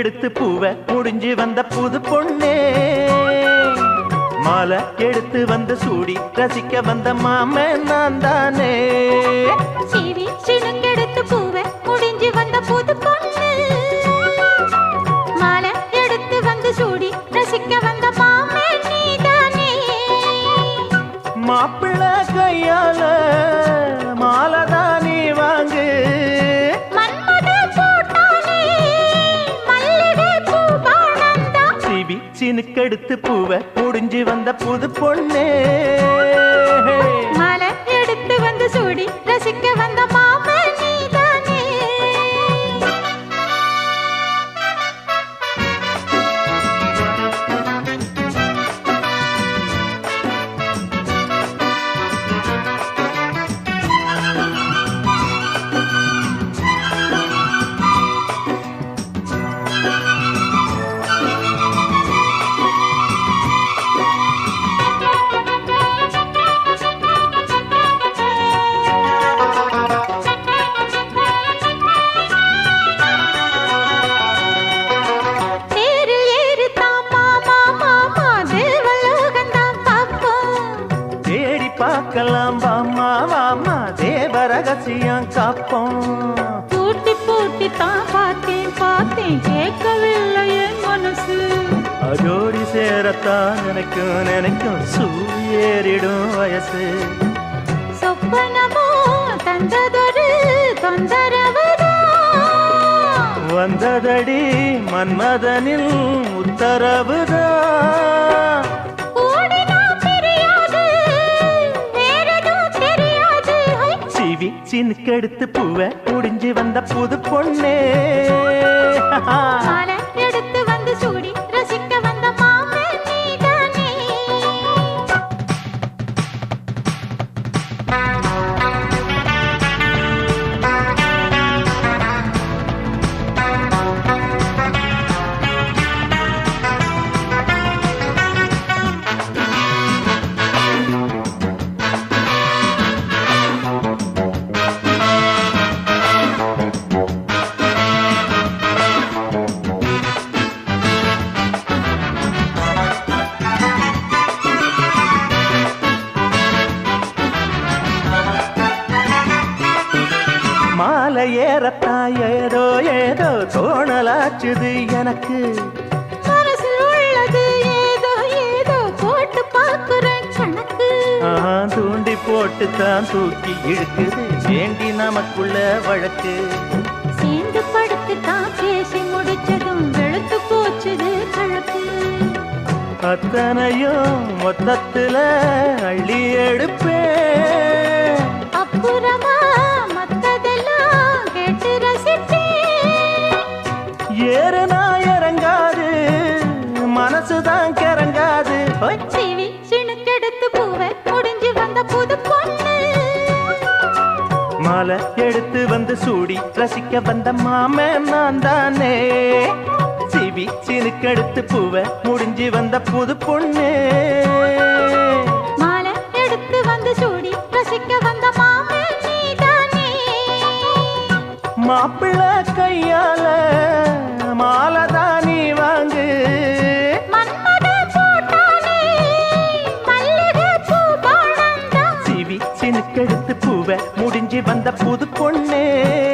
எடுத்து பூவ முடிஞ்சு வந்த புது பொண்ணே. மாலை எடுத்து வந்து சூடி ரசிக்க வந்த மாம நான் தானே சீவி சினுங்கெடுத்து பூவை முடிஞ்சு வந்த புது பொண்ணு. பூவை புடிஞ்சு வந்த புது பொண்ணே. மலை எடுத்து வந்து சூடி ரசிக்க வந்த மாமா சேரத்தான் நினைக்கும் நினைக்கும் சூரியேறிடும் வயசு. சொப்பனமோ தந்ததொரு வந்ததடி மன்மதனில் உத்தரவுதான்! சிவி சினுக்கெடுத்து பூவை முடிஞ்சு வந்த புது பொண்ணே. ஏறத்தான் ஏதோ ஏதோ தோணலாச்சுது எனக்கு. தூண்டி போட்டு தான் தூக்கி இழுக்குது. வேண்டி நமக்குள்ள வழக்கு? சேர்ந்து படுத்து தான் பேசி முடிச்சதும் வெளுத்து போச்சுது கழக்கு அத்தனையும் மொத்தத்துல அள்ளி எடுப்பேன். அப்புறமா மாலை எடுத்து வந்து சூடி ரசிக்க வந்த மாமன் நான் தானே சிவி சினுக்கெடுத்து பூவை முடிஞ்சு வந்த புது பொண்ணு. மாலை எடுத்து வந்து சூடி ரசிக்க வந்த மாமே மாப்பிள்ள கையால மாலை வந்த புது பொண்ணே.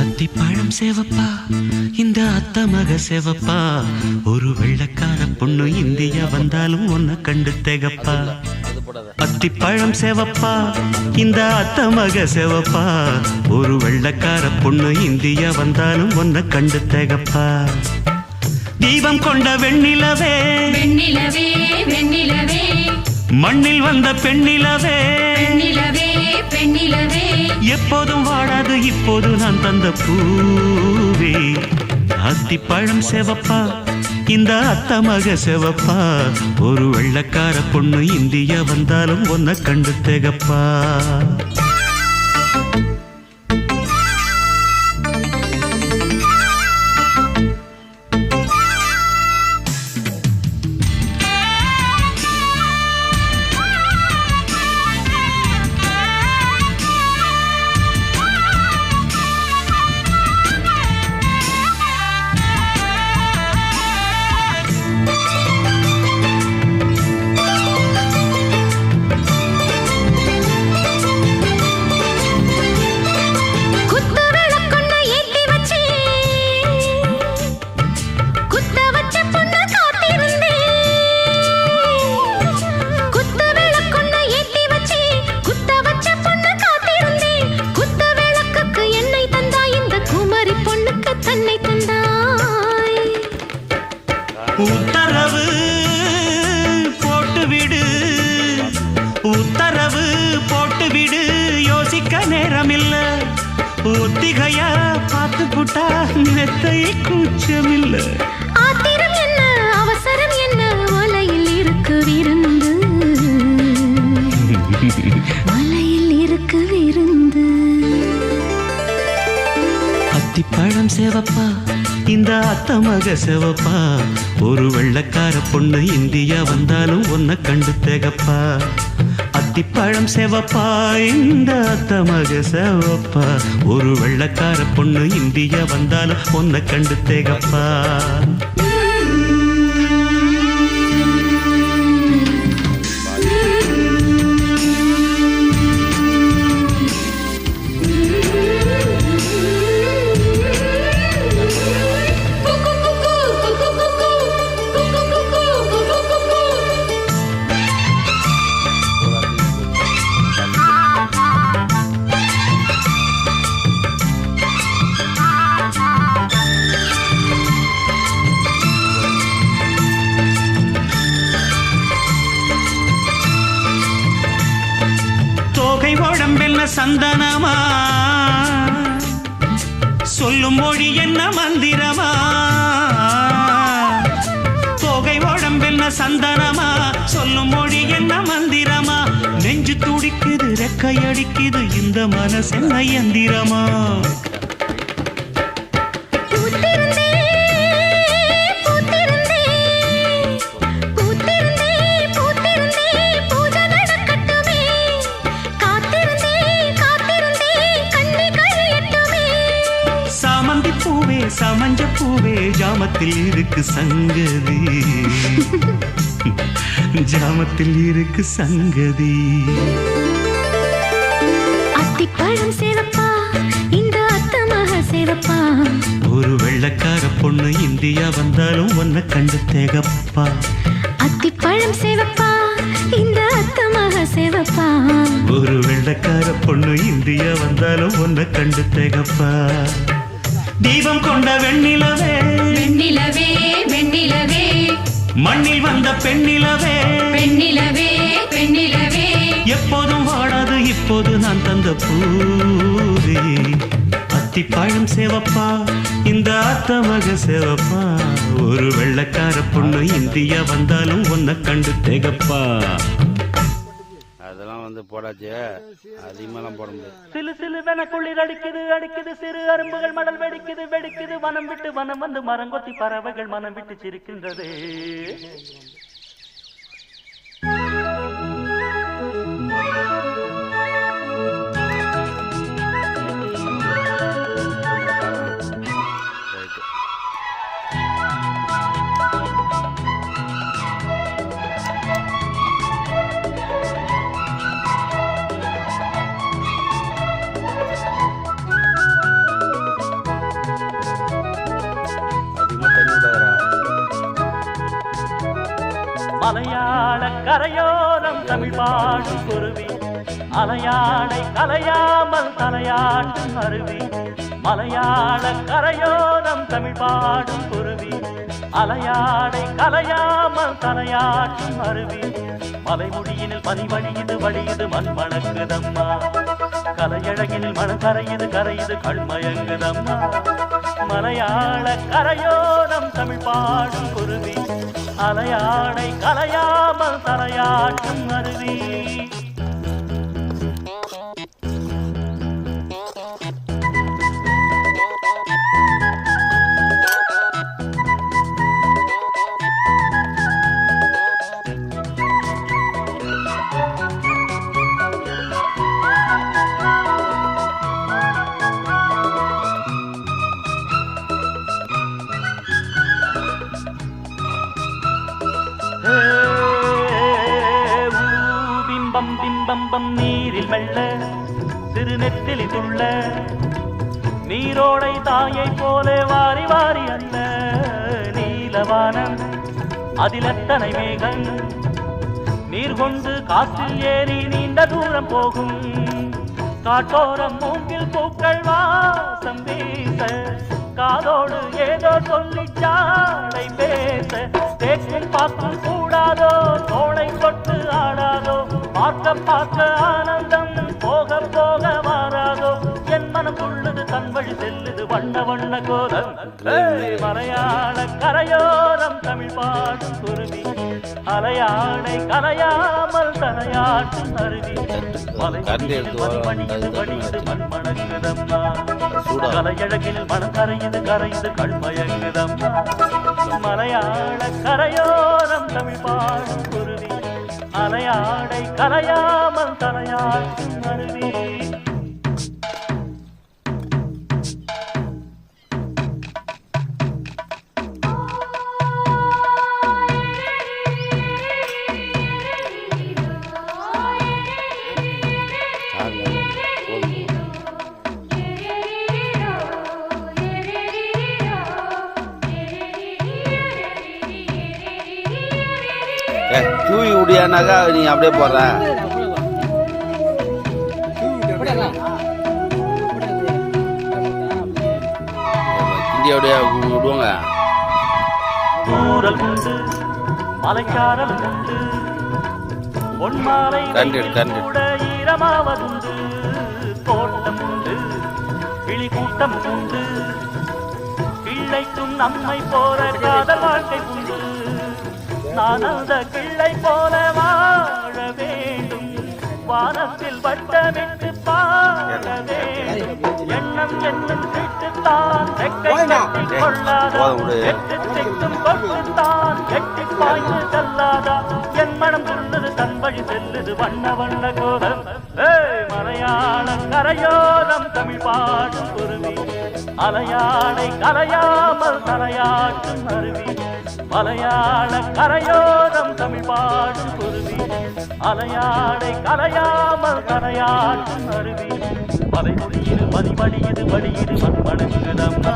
அத்திப்பழம் சேவப்பா இந்த அத்த மக சேவப்பா. ஒரு வெள்ளக்கார பொண்ணு இந்தியா வந்தாலும் ஒன்ன கண்டு திகப்பா. போடாத அத்திப்பழம் செவப்பா இந்த அத்த மக செவப்பா. ஒரு வெள்ளக்கார பொண்ணு இந்தியா வந்தாலும் ஒன்ன கண்டு திகப்பா. தீபம் கொண்ட வெண்ணிலவே வெண்ணிலவே வெண்ணிலவே. மண்ணில் வந்த பெண்ணிலவே. பெண்ணிலவே எப்போதும் வாடாது இப்போது நான் தந்த பூவே. அத்திப்பழம் செவப்பா இந்த அத்த மக செவப்பா. ஒரு வெள்ளக்கார பொண்ணு இந்தியா வந்தாலும் ஒன்ன கண்டு திகப்பா. நேரமில்ல ஒத்திகையா பார்த்து புட்டா மெத்தை கூச்சமில்ல. ஆத்திரம் என்ன? அவசரம் என்ன? மலையில் இருக்கு விருந்து. மலையில் இருக்கு விருந்து. அத்திப்பழம் சேவப்பா இந்த அத்த மக செவப்பா. ஒரு வெள்ளக்கார பொண்ணு இந்தியா வந்தாலும் ஒன்ன கண்டு திகப்பா. அத்திப்பழம் செவப்பா இந்த அத்தமக செவப்பா. ஒரு வெள்ளக்கார பொண்ணு இந்தியா வந்தாலும் ஒன்ன கண்டு தேகப்பா. சந்தனமா? சொல்லும் மொழி என்ன மந்திரமா? தொகை உடம்பென்ன சந்தனமா? சொல்லும் மொழி என்ன மந்திரமா? நெஞ்சு துடிக்குது ரெக்கையடிக்குது இந்த மனசென்ன எந்திரமா ஜாமத்தில் இருக்கு சங்கதி. ஜாமத்தில் இருக்கு சங்கதி. அத்திப்பழம் சேவப்பா இந்த அத்தமாக சேவப்பா ஒரு வெள்ளக்கார பொண்ணு இந்தியா வந்தாலும் ஒன்ன கண்டு தேகப்பா. அத்திப்பழம் சேவப்பா இந்த அத்தமாக சேவப்பா ஒரு வெள்ளக்கார பொண்ணு இந்தியா வந்தாலும் ஒன்ன கண்டு தேகப்பா. தீபம் கொண்ட வெண்ணிலவே. வெண்ணிலவே வெண்ணிலவே. மண்ணில் வந்த பெண்ணிலவே. பெண்ணிலவே பெண்ணிலவே. எப்போதும் வாடாது இப்போது நான் தந்த பூவே. அத்திப்பழம் சேவப்பா இந்த அத்த மக சேவப்பா. ஒரு வெள்ளக்கார பொண்ணு இந்தியா வந்தாலும் ஒன்ன கண்டு தேகப்பா. வந்து போடாச்சு. அதிகமாலாம் போட முடியாது. சிலு சிலுவென குளிர் அடிக்குது அடிக்குது சிறு அரும்புகள் மடல் வெடிக்குது வெடிக்குது. வனம் விட்டு வனம் வந்து மரங்கொத்தி பறவைகள் மனம் விட்டு சிரிக்கின்றது. பாடும் குருவி. அலையாடை கலையாமல் தலையாட்டும் அருவி மலையாள கரையோரம் தமிழ் பாடும் குருவி. அலையாடை கலையாமல் தலையாட்டும் அருவி மலைமுடியினில் பனி வழியுது வழியுது மண் மணக்குதம்மா. கலையழகினில் மனம் கரையுது கரையுது கண்மயங்குதம்மா மலையாள கரையோரம் தமிழ் பாடும் குருவி. அலையாடை கலையாமல் தலையாட்டும் அருவி. பிம்பம் பிம்பம் நீரில் மெல்ல திருநெத்திலி துள்ள. நீரோடை தாயை போலே வாரி வாரி அல்ல நீலவானம் அதில் எத்தனை மேகம். நீர் கொண்டு காற்றில் ஏறி நீண்ட தூரம் போகும். காட்டோரம் மூங்கில் பூக்கள் வாசம் வீச காதோடு ஏதோ சொல்லி சாடை பேச. தேக்கில் பார்க்கும் கூடாதோ தோழ அலையாடை கலையாமல் தலையாட்டும் அருவி மலை கரண்டி எடுத்து வா, வடியுது வடியுது மண் மணக்குதம்மா சூடா. கலையழகில் மனம் கரையுது கரையுது கண்மயங்குதம்மா மலையாள கரையோரம் தமிழ் பாடும் குருவி. அலையாடை கலையாமல் தலையாட்டும் அருவி தூவி விடியானாக்கா நீ அப்படியே போடுற. கிண்டி அப்படியே விடுவாங்க. தூரல் உண்டு மலைக்காரல் உண்டு. பொன்மாலை கண்டு, வெயில் கண்டு. கூட ஈரமாவதுண்டு தோட்டம் உண்டு கிளி கூட்டம் உண்டு. பிள்ளைக்கும் நம்மை போல காதல் வாழ்க்கை உண்டு. நான் அந்த கிள்ளை போல வாழ வேண்டும். வானத்தில் வட்டமிட்டு பாட வேண்டும். எண்ணம் என்னும் திட்டுத்தான் ரெக்கை கட்டிக் கொள்ளாதா? போதும் விடு. எட்டு திக்கும் கொட்டுத்தான் எட்டி பாய்ந்து செல்லாதா? என் மனம் துள்ளுது தன் வழி செல்லுது வண்ண வண்ண கோலம் ஏய் மலையாள கரையோரம் தமிழ் பாடும் குருவி. அலையாடை கலையாமல் தலையாட்டும் அருவி. மலையாள கரையோரம் தமிழ் பாடும் குருவி அலையாடை கலையாமல் தலையாட்டும் அருவி மலைமொழியில் மதிமடியது வடியது மண் மணங்குதம்மா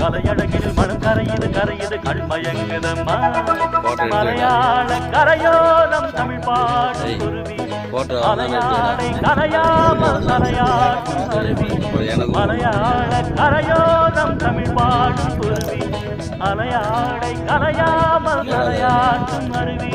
கலையழகில் மனம் கரையுது கரையுது கண்மயங்குதம்மா மலையாள கரையோரம் தமிழ் பாடும் குருவி அலையாடை கலையாமல் தலையாட்டும் அருவி மலையாள கரையோரம் தமிழ் பாடும் குருவி அலையாடை கலையாமல் தலையாட்டும் அருவி.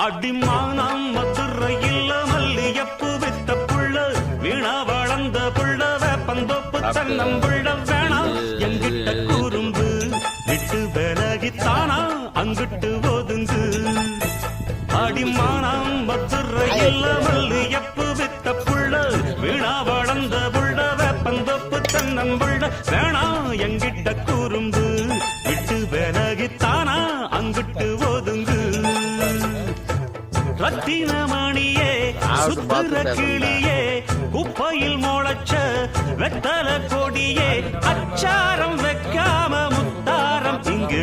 அடிமானம் மதுரையில் மல்லியப்பு வித்த புள்ள வீணா வளர்ந்த புள்ள வேப்பந்தோப்பு சன்னம் புள்ள வேணாம் எங்கிட்ட கூறும்பு விட்டு விலகித்தானா? அங்கிட்டு ஒதுங்கு. அடிமானம் மதுரையில் மல்லியப்பு வித்த புள்ள வீணா வளர்ந்த புள்ள வேப்பந்தோப்பு சன்னம் புள்ள வேணாம் ரத்தின மணியே சுத்துற கிளியே குப்பையில் முளைச்ச வெத்தல கொடியே அச்சாரம் வைக்காம முத்தாரம் இங்கு